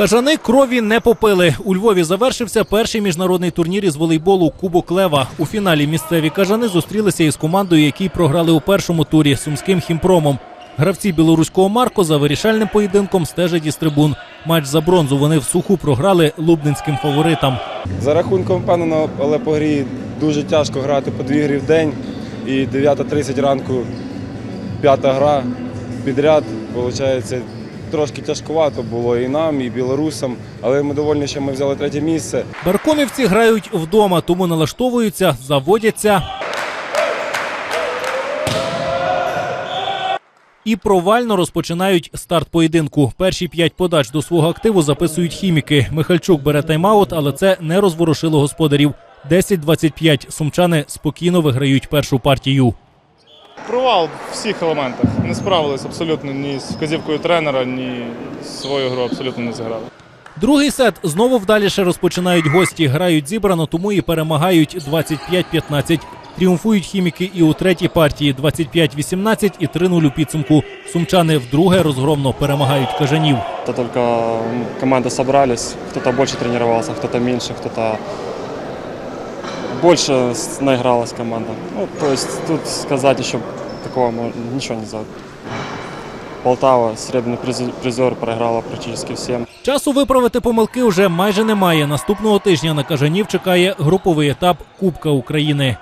Кажани крові не попили. У Львові завершився перший міжнародний турнір із волейболу Кубок Лева. У фіналі місцеві кажани зустрілися із командою, якій програли у першому турі сумським хімпромом. Гравці білоруського Марко за вирішальним поєдинком стежать із трибун. Матч за бронзу вони в суху програли лубнинським фаворитам. За рахунком впевнено, але по грі дуже тяжко грати по дві грі в день. І 9.30 ранку п'ята гра підряд. Виходить, трошки тяжкувато було і нам, і білорусам, але ми довольні, що ми взяли третє місце. Баркомівці грають вдома, тому налаштовуються, заводяться. І провально розпочинають старт поєдинку. Перші п'ять подач до свого активу записують хіміки. Михальчук бере тайм-аут, але це не розворушило господарів. 10-25 сумчани спокійно виграють першу партію. Провал в всіх елементах. Не справились абсолютно ні з вказівкою тренера, ні свою гру абсолютно не зіграли. Другий сет знову вдаліше розпочинають гості. Грають зібрано, тому і перемагають 25-15. Тріумфують хіміки і у третій партії 25-18 і 3-0 у підсумку. Сумчани вдруге розгромно перемагають кажанів. Это только м, команды собрались, кто-то больше тренировался, кто-то меньше, кто-то больше найгралась команда. Ну, то есть тут сказать еще такого ничего не за. Полтава, срібний приз- призер, програла практично всім. Часу виправити помилки вже майже немає. Наступного тижня на кажанів чекає груповий етап Кубка України.